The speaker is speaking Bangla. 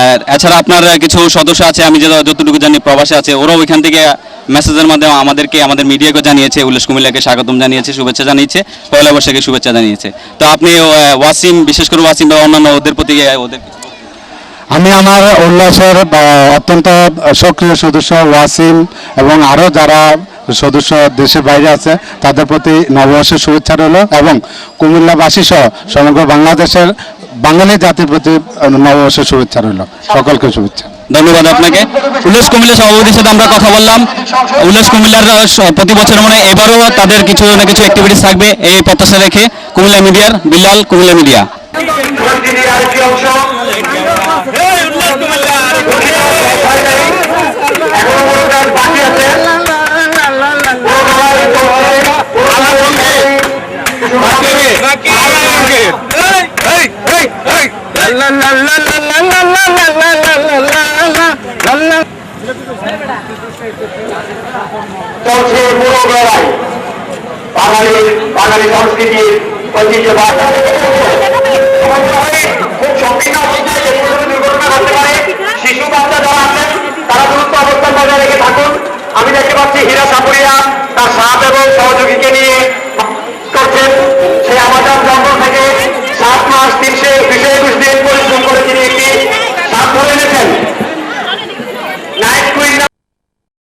আর এছাড়া আপনার কিছু সদস্য আছে, আমি যেটা যতটুকু জানি প্রবাসে আছে, ওরাও ওইখান থেকে মেসেজের মাধ্যমে আমাদেরকে, আমাদের মিডিয়াকে জানিয়েছে, উল্লেশ কুমিল্লাকে স্বাগতম জানিয়েছে, শুভেচ্ছা জানিয়েছে, পয়লা বৈশাখে শুভেচ্ছা জানিয়েছে। তো আপনি ওয়াসিম, বিশেষ করে ওয়াসিম বা অন্যান্য ওদের প্রতি ওদের আমি আমার উল্লাসের অত্যন্ত সক্রিয় সদস্য ওয়াসিম এবং আরও যারা সদস্য দেশের বাইরে আছে, তাদের প্রতি নববর্ষের শুভেচ্ছা রইল এবং কুমিল্লাবাসী সহ সমগ্র বাংলাদেশের বাঙালি জাতির প্রতি নববর্ষের শুভেচ্ছা রইল। সকলকে শুভেচ্ছা। ধন্যবাদ আপনাকে। উল্লাস কুমিল্লা সভাপতির সাথে আমরা কথা বললাম। উল্লাস কুমিল্লার প্রতি বছর মানে এবারও তাদের কিছু না কিছু অ্যাক্টিভিটিস থাকবে এই প্রত্যাশা রেখে কুমিল্লা মিডিয়ার বিল্লাল কুমিল্লা মিডিয়া। চলছে পুরো লড়াই। বাঙালি বাঙালি সংস্কৃতির ঐতিহ্যবাদ শিশু, বাচ্চা যারা আছেন তারা দ্রুত অবস্থান বজায় রেখে থাকুন। আমি দেখতে পাচ্ছি হীরা সাপুরিয়া, তার সাপ এবং সহযোগীকে নিয়ে করছেন সে আমাজন জঙ্গল থেকে সাত মাস তিনশো